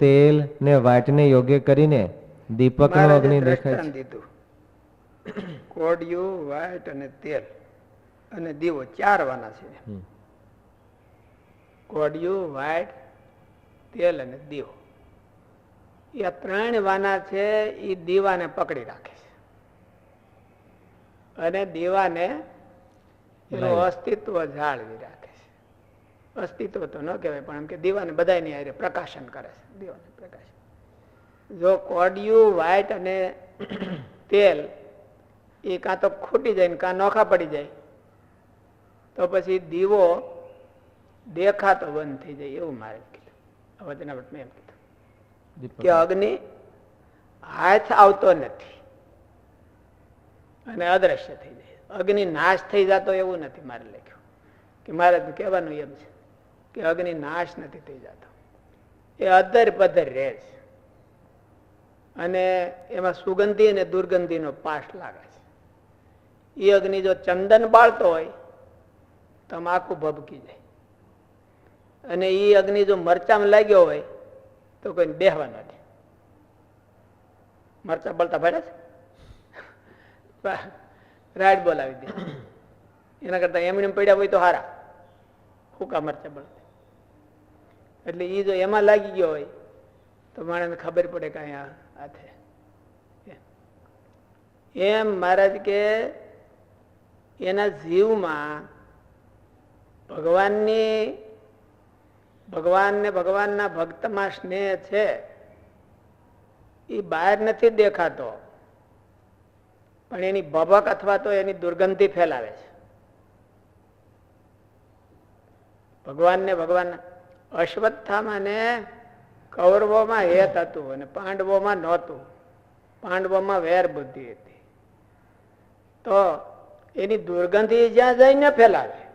તેલ ને વાટને યોગ્ય કરીને દીપકનો અગ્નિ દેખાય દીધું. કોડિયું વાટ અને તેલ અને દીવો ચાર વાના છે કોડિયું વાટ તેલ અને દીવો. એ ત્રણ વાના છે એ દીવાને પકડી રાખે છે. અને દીવાને એનું અસ્તિત્વ જાળવી રાખે અસ્તિત્વ તો ન કહેવાય પણ એમ કે દીવાને બધાની હારે પ્રકાશન કરે છે. દીવાને પ્રકાશન. જો કોડિયું વ્હાઈટ અને તેલ એ કાં તો ખૂટી જાય ને કાં નોખા પડી જાય તો પછી દીવો દેખાતો બંધ થઈ જાય એવું મારે કીધું. હવે તેના મેં એમ કીધું કે અગ્નિ હાથ આવતો નથી અને અદ્રશ્ય થઈ જાય. અગ્નિ નાશ થઈ જતો એવું નથી મારે લખ્યું. કે મારે કહેવાનું એમ છે. કે અગ્નિ નાશ નથી થઈ જતો. એ અધર પધર રહે છે. અને એમાં સુગંધી અને દુર્ગંધીનો પાશ લાગે છે. એ અગ્નિ જો ચંદન બાળતો હોય, તો આખું ભભકી જાય. અને એ અગ્નિ જો મરચામાં લાગ્યો હોય, તો કોઈ બેહવા નથી મરચા બળતા ભરે છે? રાઈડ બોલાવી દે. એના કરતા એમને પડ્યા હોય તો હારા. હુકા મરચા બળતા. એટલે એ જો એમાં લાગી ગયો હોય, તો માણસને ખબર પડે કે અહીંયા આ છે. એમ મહારાજ કે એના જીવમાં ભગવાનની, ભગવાનને ભગવાનના ભક્તમાં સ્નેહ છે એ બહાર નથી દેખાતો. પણ એની ભભક અથવા તો એની દુર્ગંધી ફેલાવે છે. ભગવાનને ભગવાન અશ્વત્થામાને કૌરવોમાં હેત હતું અને પાંડવોમાં નહોતું. પાંડવોમાં વેર બુદ્ધિ હતી. તો એની દુર્ગંધી જ્યાં જઈને ફેલાવે.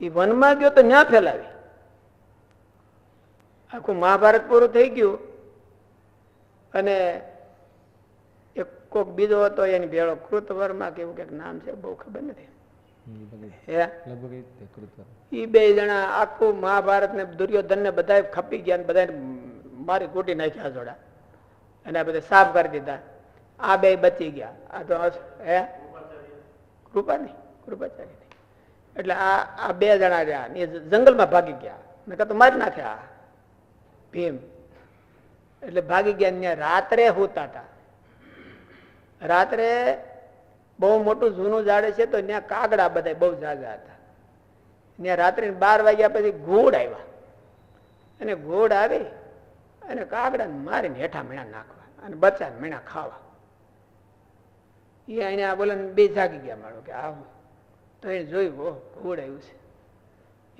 એ વનમાં ગયો તો ન્યા ફેલાવી? આખું મહાભારત પૂરું થઈ ગયું. અને એક કોક બીજો હતો, એની ભેળો કૃતવર્મા કેવું કંઈક નામ છે, બહુ ખબર નથી. એ બે જણા આખું મહાભારત ને દુર્યોધન ને બધા ખપી ગયા બધા મારી કૂટી નાખ્યા જોડા. અને આ બધા સાફ કરી દીધા. આ બે બચી ગયા. આ તો હે? કૃપા નહીં કૃપાચારી નહીં એટલે આ આ બે જણા રહ્યા ને જંગલમાં ભાગી ગયા. મેં કહ્યું મારી નાખ્યા ભીમ. એટલે ભાગી ગયા રાત્રે હોતા હતા રાત્રે બહુ મોટું જૂનું ઝાડ છે તો ત્યાં કાગડા બધા બહુ ઝાઝા હતા. ત્યાં રાત્રે બાર વાગ્યા પછી ઘોડ આવ્યા. અને ઘોડ આવી અને કાગડાને મારીને હેઠા મીણા નાખવા અને બચ્ચાને મીણા ખાવા. એ અહીંયા બોલે બે જાગી ગયા મારો કે આવું તો એને જોયું, ઓહ, ઘોડ આવ્યું છે.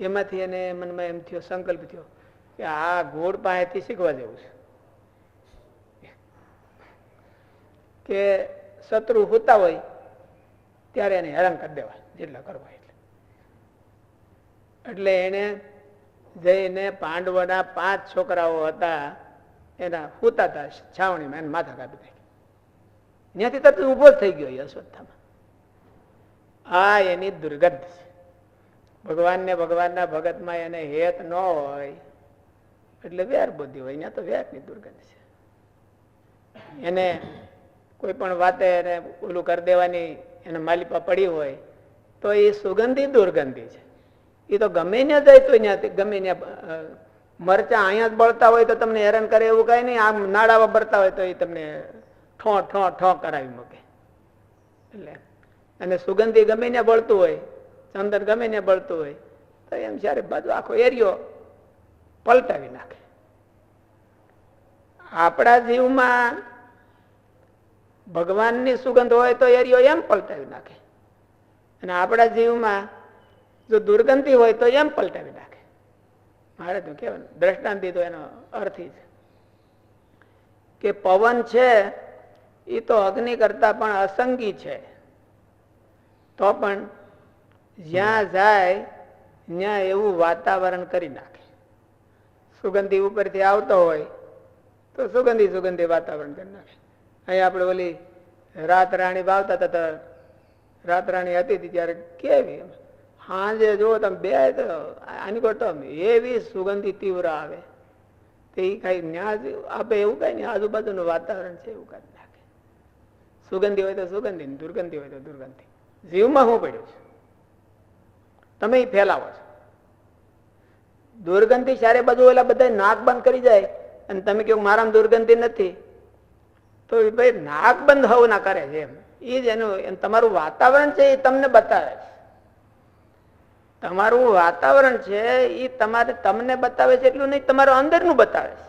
એમાંથી એને મનમાં એમ થયો, સંકલ્પ થયો કે આ ઘોડ પાસેથી શીખવા જેવું છે. કે શત્રુ હોતા હોય ત્યારે એને હેરાન કરી દેવા, જેટલા કરવા એટલે. એટલે એને જઈને પાંડવોના પાંચ છોકરાઓ હતા, એના હોતા હતા, છાવણીમાં એને માથા કાપી નાખી ત્યાંથી તરત જ થઈ ગયો અશ્વત્થામાં. આ એની દુર્ગંધ છે. ભગવાનને ભગવાનના ભગતમાં એને હેત ન હોય, એટલે વેર બુદ્ધિ હોય ત્યાં તો વેરની દુર્ગંધ છે. એને કોઈ પણ વાતે એને ઓલું કરી દેવાની એને માલિપા પડી હોય, તો એ સુગંધી દુર્ગંધી છે. એ તો ગમે ને જાય તો ગમે ને મરચા અહીંયા જ બળતા હોય તો તમને હેરાન કરે એવું કઈ નહીં. આમ નાડાવા બળતા હોય તો એ તમને ઠો ઠો ઠો કરાવી મૂકે. એટલે અને સુગંધી ગમે ને બળતું હોય, ચંદન ગમે ને બળતું હોય, તો એમ જ્યારે બાજુ આખો એરિયો પલટાવી નાખે. આપણા જીવમાં ભગવાનની સુગંધ હોય તો એરિયો એમ પલટાવી નાખે. અને આપણા જીવમાં જો દુર્ગંધી હોય તો એમ પલટાવી નાખે. મારે તો કહેવાનું દ્રષ્ટાંતિ તો એનો અર્થ છે. કે પવન છે એ તો અગ્નિ કરતા પણ અસંગી છે. તો પણ જ્યાં જાય, ત્યાં એવું વાતાવરણ કરી નાખે. સુગંધી ઉપરથી આવતો હોય, તો સુગંધી સુગંધી વાતાવરણ કરી નાખે. અહીં આપણે ઓલી રાત રાણી વાવતા હતા રાત રાણી હતી ત્યારે કેવી સાંજે જુઓ તમે બે આની કરતો એવી સુગંધી તીવ્ર આવે. તે કઈ ન્યાજ, આપે એવું કઈ નહીં, આજુબાજુનું વાતાવરણ છે એવું કાંઈ નાખે સુગંધી હોય તો સુગંધી દુર્ગંધી હોય તો દુર્ગંધી. જીવમાં હું પડ્યું છે? તમે ફેલાવો છો. દુર્ગંધી ચારે બાજુ ઓલા બધા નાક બંધ કરી જાય અને તમે કહો મારામાં દુર્ગંધી નથી. તો એ ભાઈ નાક બંધ હોવું ના કરે છે એમ. એ જ એનું તમારું વાતાવરણ છે એ તમને બતાવે છે. તમારું વાતાવરણ છે એ તમારે તમને બતાવે છે એટલું નહીં, તમારું અંદરનું બતાવે છે.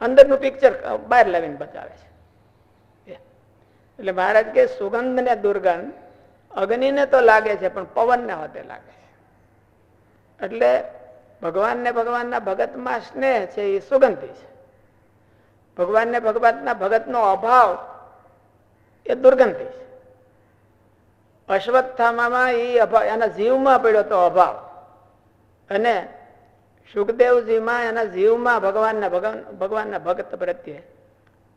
અંદરનું પિક્ચર બહાર લાવીને બતાવે છે. એટલે મહારાજ કે સુગંધ ને દુર્ગંધ અગ્નિને તો લાગે છે, પણ પવનને હોતે લાગે છે. એટલે ભગવાનને ભગવાનના ભગતમાં સ્નેહ છે એ સુગંધી છે. ભગવાનને ભગવાનના ભગતનો અભાવ એ દુર્ગંધી છે. અશ્વત્થામામાં એ અભાવ એના જીવમાં પડ્યો તો અભાવ. અને સુખદેવજીમાં એના જીવમાં ભગવાનના ભગવાન, ભગવાનના ભગત પ્રત્યે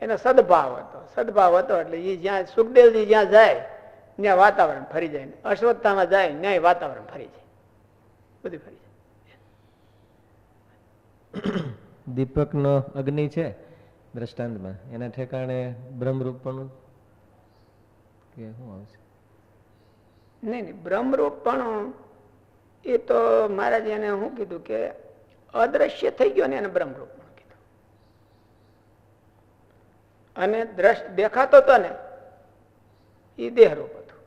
એનો સદભાવ હતો. સદભાવ હતો એટલે એ જ્યાં, સુખદેવજી જ્યાં જાય, ત્યાં વાતાવરણ ફરી જાય. અશ્વત્થામાં જાય ત્યાં વાતાવરણ ફરી જાય. બધું ફરી જાય. દીપકનો અગ્નિ છે? દ્રષ્ટાંતમાં. એના ઠેકાણે બ્રહ્મરૂપ પણ કે શું આવશે નહીં નહીં બ્રહ્મરૂપ પણ એ તો મહારાજ એને શું કીધું કે અદ્રશ્ય થઈ ગયો ને એને બ્રહ્મરૂપ પણ કીધું. અને દ્રષ્ટ દેખાતો હતો ને એ દેહરૂપ હતું.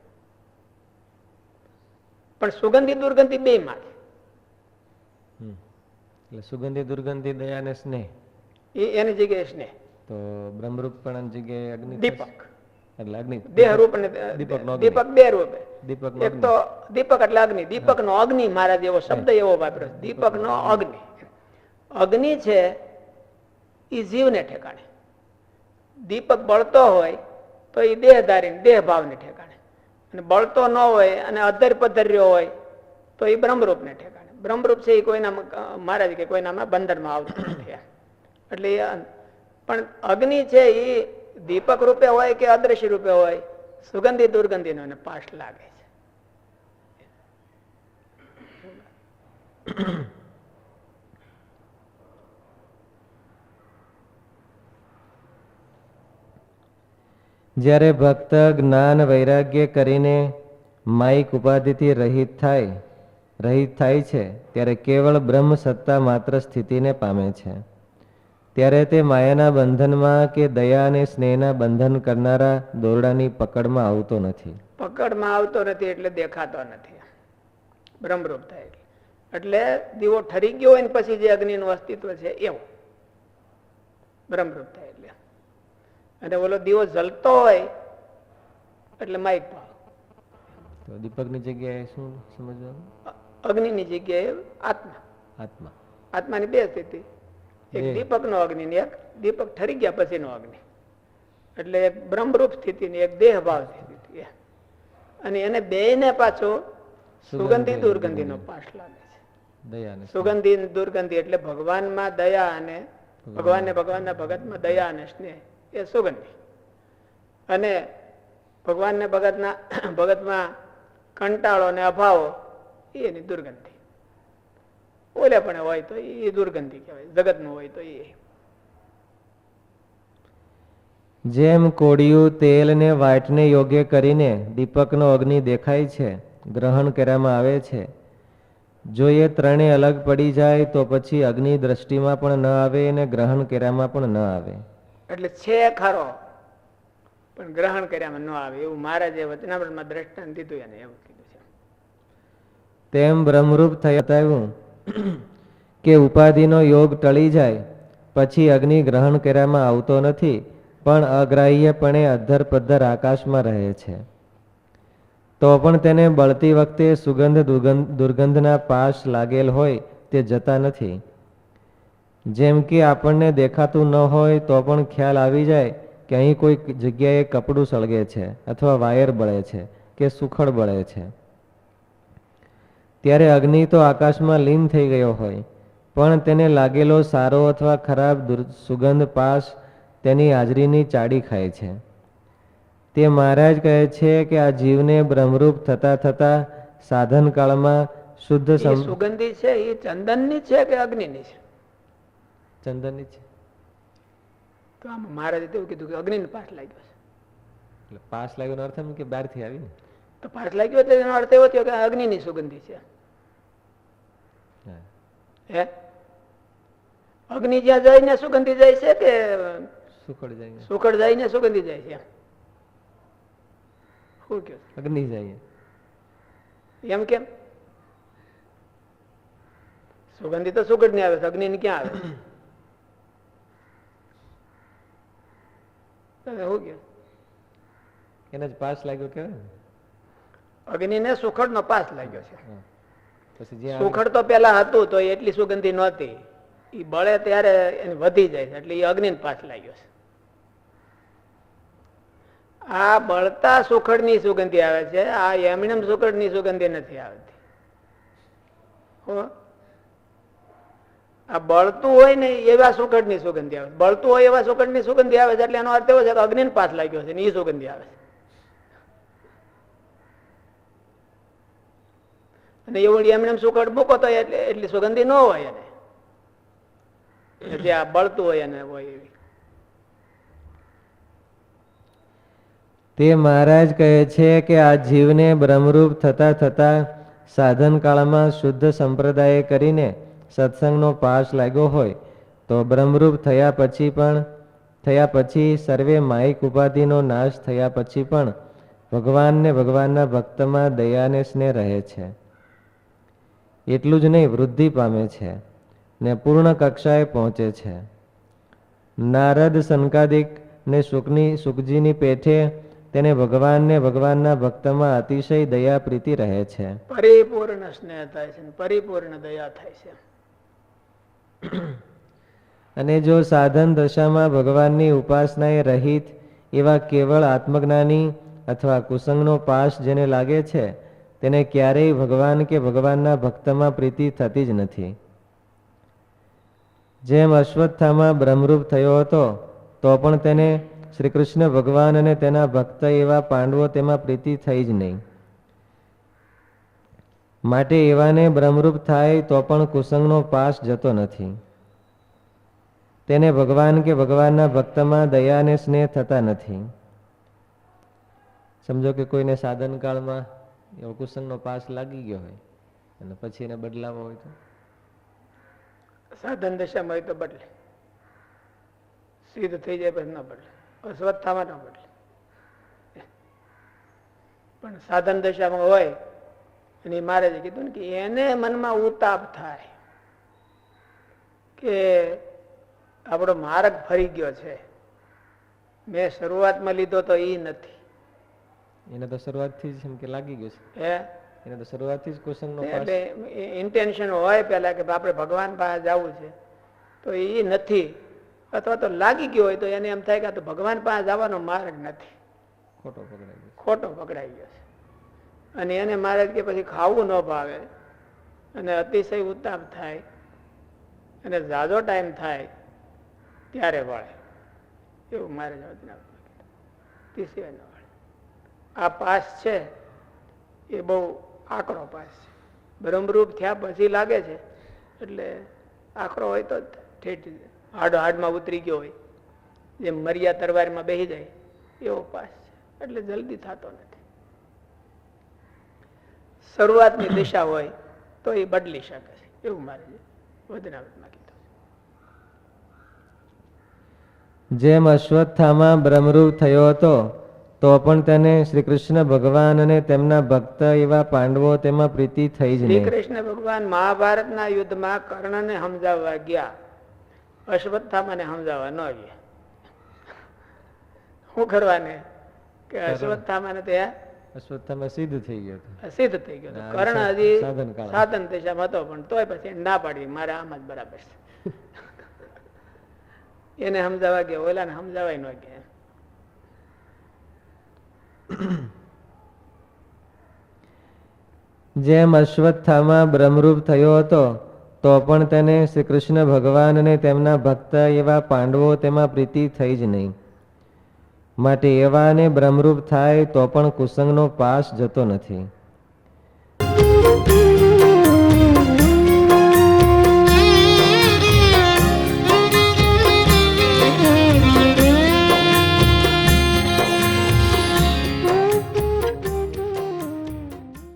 પણ સુગંધી દુર્ગંધી બે માં હમ. એટલે સુગંધી દુર્ગંધી દયા ને સ્નેહ. એ એની જગ્યાએ સ્નેહ તો બ્રહ્મરૂપ પણ જગ્યાએ અગ્નિ દીપક. એટલે અગ્નિ. દેહરૂપ અને દીપક નો દીપક બે રૂપે. દીપક એક તો દીપક એટલે અગ્નિ. દીપક નો અગ્નિ મહારાજ એવો શબ્દ એવો વાપર્યો દીપક નો અગ્નિ. અગ્નિ છે એ જીવને ઠેકાણે. દીપક બળતો હોય તો એ દેહધારી દેહ ભાવને ઠેકાણે. અને બળતો ન હોય અને અધર પધર્યો હોય તો એ બ્રહ્મરૂપને ઠેકાણે. બ્રહ્મરૂપ છે એ કોઈના મહારાજ કે કોઈનામાં બંધનમાં આવતું નથી એટલે પણ અગ્નિ છે એ દીપક રૂપે હોય કે અદ્રશ્ય રૂપે હોય? સુગંધી, દુર્ગંધીનો એને પાશ લાગે છે. જ્યારે ભક્ત જ્ઞાન વૈરાગ્ય કરીને માઇક ઉપાધિથી રહિત થાય રહિત થાય છે, ત્યારે કેવળ બ્રહ્મ સત્તા માત્ર સ્થિતિને પામે છે. ત્યારે તે માયાના બંધનમાં કે દયા અને સ્નેહના બંધન કરનારા દોરડાની પકડમાં આવતો નથી. પકડમાં આવતો નથી એટલે દેખાતો નથી. બ્રહ્મરૂપ થાય એટલે. એટલે દીવો ઠરી ગયો હોય ને પછી જે અગ્નિનું અસ્તિત્વ છે એવું. બ્રહ્મરૂપ થાય એટલે. અને ઓલો દીવો જલતો હોય એટલે માઇક ભાવ તો દીપકની જગ્યાએ શું સમજવાનું? અગ્નિની જગ્યાએ આત્મા. આત્મા. આત્માની બે સ્થિતિ. એક બે. દીપકનો અગ્નિ ને એક દીપક ઠરી ગયા પછીનો અગ્નિ. એટલે એક બ્રહ્મરૂપ સ્થિતિ ને એક દેહ ભાવ સ્થિતિ અને એને બેયને પાછો સુગંધી સુગંધી. દુર્ગંધીનો પાશ લાગે છે. દયા અને સ્નેહ. સુગંધી દુર્ગંધી એટલે ભગવાનમાં દયા અને ભગવાનને ભગવાનના ભગતમાં દયા અને સ્નેહ એ સુગંધી. અને ભગવાનને ભગતના ભગતમાં કંટાળો અને અભાવો એની દુર્ગંધી. ઓલે પણ હોય તો એ દુર્ગંધી કહેવાય જગતનું હોય તો એ જેમ કોડિયું તેલ ને વાટને યોગ્ય કરીને દીપકનો અગ્નિ દેખાય છે ગ્રહણ કરવામાં આવે છે. જો એ ત્રણે અલગ પડી જાય તો પછી અગ્નિ દ્રષ્ટિમાં પણ ન આવે અને ગ્રહણ કર્યામાં પણ ન આવે. એટલે છે ખરો પણ ગ્રહણ કર્યામાં ન આવે. એવું મહારાજે વચનામૃતમાં દ્રષ્ટાંત દીધું એને એવું કીધું છે. તેમ બ્રહ્મરૂપ થઈ બતાવ્યું કે ઉપાધિનો યોગ ટળી જાય, પછી અગ્નિ ગ્રહણ કર્યામાં આવતો નથી, પણ અગ્રાહ્યપણે અધ્ધર પદ્ધર આકાશમાં રહે છે. તો પણ તેને બળતી વખતે સુગંધ દુર્ગંધ, દુર્ગંધના પાશ લાગેલ હોય તે જતા નથી. જેમ કે આપણને દેખાતું ન હોય તો પણ ખ્યાલ આવી જાય કે અહીં કોઈ જગ્યાએ કપડું સળગે છે અથવા વાયર બળે છે કે સુખડ બળે છે. ત્યારે અગ્નિ તો આકાશમાં લીન થઈ ગયો હોય પણ તેને લાગેલો સારો અથવા ખરાબ સુગંધ પાસ તેની હાજરીની ચાડી ખાય છે. તે મહારાજ કહે છે કે આ જીવને બ્રહ્મરૂપ થતા થતા સાધન કાળમાં શુદ્ધ સુગંધી છે એ ચંદનની છે કે અગ્નિની છે? ચંદનની છે. તો આમ મહારાજે તો એવું કીધું કે અગ્નિને પાસ લાગ્યો છે. એટલે પાસ લાગ્યો અર્થ એમ કે બહારથી આવીને? તો પાસ લાગ્યો એટલે એનો અર્થ એવો થયો કે અગ્નિની સુગંધી છે. હે? અગ્નિ જ્યાં જાય ને સુગંધી જાય છે કે સુખડ જાય. સુખડ જાય ને સુગંધી જાય છે? શું કહ્યું અગ્નિ જાય. એમ કેમ? સુગંધી તો સુગડની આવે અગ્નિ ને ક્યાં આવે? શું કહ્યું એને જ પાસ લાગ્યો કે અગ્નિ ને. સુખડ નો પાસ લાગ્યો છે. પછી સુખડ તો પેલા હતું, તો એટલી સુગંધી નહોતી. એ બળે ત્યારે એને વધી જાય છે, એટલે એ અગ્નિ પાસ લાગ્યો છે. આ બળતા સુખડની સુગંધી આવે છે, આ એમણેમ સુખડની સુગંધી નથી આવતી? આ બળતું હોય ને એવા સુખડની સુગંધી આવે બળતું હોય એવા સુખડની સુગંધી આવે છે, એટલે એનો અર્થ એવો છે કે અગ્નિ પાસ લાગ્યો છે ને એ સુગંધી આવે છે. અને એવડી એમને એમ મૂકો તો એટલે એટલી સુગંધી ન હોય એને. જે બળતું હોય એને હોય એવી. તે મહારાજ કહે છે કે આ જીવને બ્રહ્મરૂપ થતા થતા સાધન કાળમાં શુદ્ધ સંપ્રદાય કરીને સત્સંગનો પાસ લાગ્યો હોય તો બ્રહ્મરૂપ થયા પછી પણ થયા પછી સર્વે માયિક ઉપાધિનો નાશ થયા પછી પણ ભગવાનને ભગવાનના ભક્તમાં દયાને સ્નેહ રહે છે. એટલું જ નહીં વૃદ્ધિ પામે છે ને પૂર્ણ કક્ષાએ પહોંચે છે. નારદ સંકાદિક ને સુખની સુખજીની પેઠે તેને ભગવાનને ભગવાનના ભક્તમાં અતિશય દયા પ્રીતિ રહે છે. પરિપૂર્ણ સ્નેહ થાય છે પરિપૂર્ણ દયા થાય છે. અને જો સાધન દશામાં ભગવાનની ઉપાસનાએ રહિત એવા કેવળ આત્મજ્ઞાની અથવા કુસંગનો પાસ જેને લાગે છે તેને ક્યારેય ભગવાન કે ભગવાનના ભક્તમાં પ્રીતિ થતી જ નથી. જેમ અશ્વત્થામાં બ્રહ્મરૂપ થયો હતો, તો પણ તેને શ્રી કૃષ્ણ ભગવાન અને તેના ભક્ત એવા પાંડવો તેમાં પ્રીતિ થઈ જ નહીં. માટે એવાને બ્રહ્મરૂપ થાય તો પણ કુસંગનો પાસ જતો નથી. તેને ભગવાન કે ભગવાનના ભક્તમાં દયા અને સ્નેહ થતા નથી. સમજો કે કોઈને સાધન કાળમાં એવો કુસંગનો પાસ લાગી ગયો હોય, અને પછી એને બદલાવો હોય તો? સાધન દશામાં હોય તો બદલે. સિદ્ધ થઈ જાય પછી ન બદલે. અસ્વસ્થામાં ન બદલે. પણ સાધન દશામાં હોય, અને જે કીધું ને કે એને મનમાં ઉતાપ થાય કે આપણો માર્ગ ફરી ગયો છે. મેં શરૂઆતમાં લીધો તો એ નથી. એને તો શરૂઆતથી જ એમ કે લાગી ગયું છે. એ એને તો શરૂઆતથી જ કુસંગનો નો એટલે ઇન્ટેન્શન હોય પેલા કે આપણે ભગવાન પાસે જવું છે તો એ નથી. અથવા તો લાગી ગયો હોય તો એને એમ થાય કે તો ભગવાન પાસે જવાનો માર્ગ નથી. ખોટો પકડાઈ ગયો ખોટો પકડાઈ ગયો છે. અને એને મહારાજ કે પછી ખાવું ન ભાવે અને અતિશય ઉતાપ થાય અને ઝાઝો ટાઈમ થાય ત્યારે વળે. એવું મારે જવાબ ના સિવાય ન આ પાસ છે, એ બહુ આકરો પાસ છે. બ્રહ્મરૂપ થયા પછી લાગે છે, એટલે આકરો હોય તો હાડો હાડમાં ઉતરી ગયો હોય. જેમ મરિયા તરવારમાં બેસી જાય, એવો પાસ છે. એટલે જલ્દી થતો નથી. શરૂઆતની દિશા હોય તો એ બદલી શકે છે, એવું મારે વદનાવતમાં કીધું જેમ અશ્વત્થામાં બ્રહ્મરૂપ થયો હતો તો પણ તેને શ્રી કૃષ્ણ ભગવાન અને તેમના ભક્ત એવા પાંડવો તેમાં પ્રીતિ થઈ જ શ્રી કૃષ્ણ ભગવાન મહાભારતના યુદ્ધમાં કર્ણને સમજાવવા ગયા. અશ્વત્થામાને સમજાવવા ન ગયા શું કરવાને? કે અશ્વત્થામાને ત્યાં અશ્વત્થામાં સિદ્ધ થઈ ગયો સિદ્ધ થઈ ગયો કર્ણ હજી સાધન દિશામાં હતો પણ તોય પછી ના પાડી મારે આમ જ બરાબર છે. એને સમજાવવા ગયા ઓલાને સમજાવાય ન ગયા. જેમ અશ્વત્થામાં બ્રહ્મરૂપ થયો હતો, તો પણ તેને શ્રી કૃષ્ણ ભગવાનને તેમના ભક્ત એવા પાંડવો તેમાં પ્રીતિ થઈ જ નહીં. માટે એવાને બ્રહ્મરૂપ થાય તો પણ કુસંગનો પાસ જતો નથી.